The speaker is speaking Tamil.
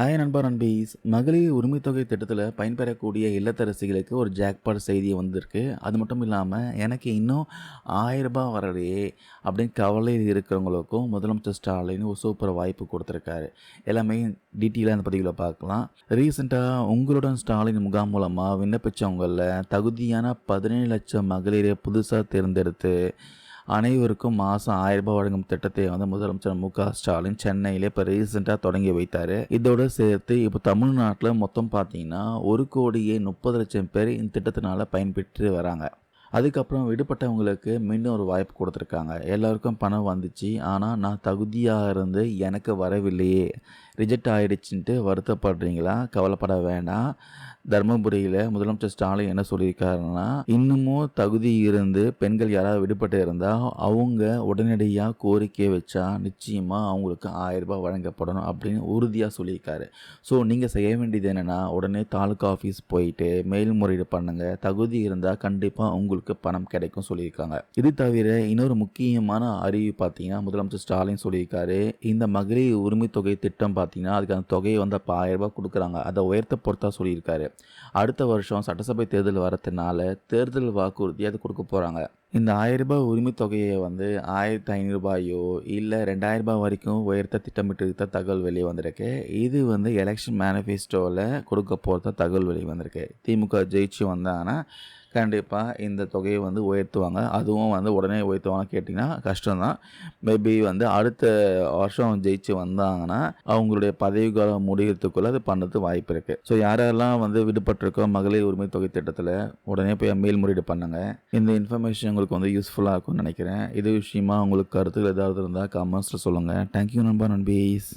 ஹாய் நண்பர் நண்பீஸ். மகளிர் உரிமைத்தொகை திட்டத்தில் பயன்பெறக்கூடிய இல்லத்தரசிகளுக்கு ஒரு ஜாக்பாட் செய்தி வந்திருக்கு. அது மட்டும் இல்லாமல் எனக்கு இன்னும் ஆயிரம் ரூபாய் வரலையே அப்படின்னு கவலையில் இருக்கிறவங்களுக்கும் முதலமைச்சர் ஸ்டாலின் ஒரு சூப்பர் வாய்ப்பு கொடுத்துருக்காரு. எல்லாமே டீட்டெயிலாக அந்த பதிவில் பார்க்கலாம். ரீசெண்டாக உங்களுடன் ஸ்டாலின் முகாம் மூலமாக விண்ணப்பித்தவங்களில் தகுதியான பதினேழு லட்சம் மகளிரை புதுசாக தேர்ந்தெடுத்து அனைவருக்கும் மாதம் ஆயிரம் ரூபாய் வழங்கும் திட்டத்தை வந்து முதலமைச்சர் மு க ஸ்டாலின் சென்னையில் இப்போ ரீசெண்டாக தொடங்கி வைத்தார். இதோடு சேர்த்து இப்போ தமிழ்நாட்டில் மொத்தம் பார்த்தீங்கன்னா ஒரு கோடியே முப்பது லட்சம் பேர் இந்த திட்டத்தினால பயன்பெற்று வராங்க. அதுக்கப்புறம் விடுபட்டவங்களுக்கு மீண்டும் ஒரு வாய்ப்பு கொடுத்துருக்காங்க. எல்லாருக்கும் பணம் வந்துச்சு. ஆனால் நான் தகுதியாக இருந்து எனக்கு வரவில்லையே. ரிஜெக்ட் ஆகிடுச்சின்ட்டு வருத்தப்படுறீங்களா? கவலைப்பட வேண்டாம். தர்மபுரியில் முதலமைச்சர் ஸ்டாலின் என்ன சொல்லியிருக்காருன்னா இன்னமும் தகுதி இருந்து பெண்கள் யாராவது விடுபட்டு இருந்தால் அவங்க உடனடியாக கோரிக்கை வச்சா நிச்சயமாக அவங்களுக்கு ஆயிரம் ரூபாய் வழங்கப்படணும் அப்படின்னு உறுதியாக சொல்லியிருக்காரு. ஸோ நீங்கள் செய்ய வேண்டியது என்னென்னா உடனே தாலுக்கா ஆஃபீஸ் போயிட்டு மேல்முறையீடு பண்ணுங்கள் தகுதி இருந்தால் கண்டிப்பாக உங்களுக்கு பணம் கிடைக்கும் சொல்லியிருக்காங்க. இது தவிர இன்னொரு முக்கியமான அறிவு பார்த்தீங்கன்னா முதலமைச்சர் ஸ்டாலின் சொல்லியிருக்காரு இந்த மகளிர் உரிமை தொகை திட்டம் பார்த்து பார்த்தீங்கன்னா அதுக்கான தொகையை வந்து அப்போ ஆயரரூபா கொடுக்குறாங்க. அதை உயர்த்த பொறுத்தா சொல்லியிருக்காரு. அடுத்த வருஷம் சட்டசபை தேர்தல் வரதுனால தேர்தல் வாக்குறுதி அது கொடுக்க போகிறாங்க இந்த ஆயிரம் ரூபாய் உரிமை தொகையை வந்து ஆயிரத்தி ஐநூறுபாயோ இல்லை ரெண்டாயிரரூபா வரைக்கும் உயர்த்த திட்டமிட்டு தகவல் வெளியே வந்திருக்கு. இது வந்து எலெக்ஷன் மேனிஃபெஸ்டோவில் கொடுக்க போகிறத தகவல் வெளியே வந்திருக்கு. திமுக ஜெயிச்சு வந்தாங்கன்னா கண்டிப்பாக இந்த தொகையை வந்து உயர்த்துவாங்க. அதுவும் வந்து உடனே உயர்த்துவாங்க கேட்டிங்கன்னா கஷ்டம்தான். மேபி வந்து அடுத்த வருஷம் ஜெயிச்சு வந்தாங்கன்னா அவங்களுடைய பதவி காலம் முடிகிறதுக்குள்ளே அது பண்ணுறது வாய்ப்பு இருக்குது ஸோ யாரெல்லாம் வந்து விடுபட்டிருக்கோ மகளிர் உரிமை தொகை திட்டத்தில் உடனே போய் மேல்முறையீடு பண்ணுங்கள் இந்த இன்ஃபர்மேஷன் உங்களுக்கு வந்து யூஸ்ஃபுல்லாக இருக்கும்னு நினைக்கிறேன். இது விஷயமா உங்களுக்கு கருத்துக்கள் ஏதாவது இருந்தால் கமெண்ட்ஸில் சொல்லுங்கள் தேங்க்யூ நண்பா நண்பீஸ்.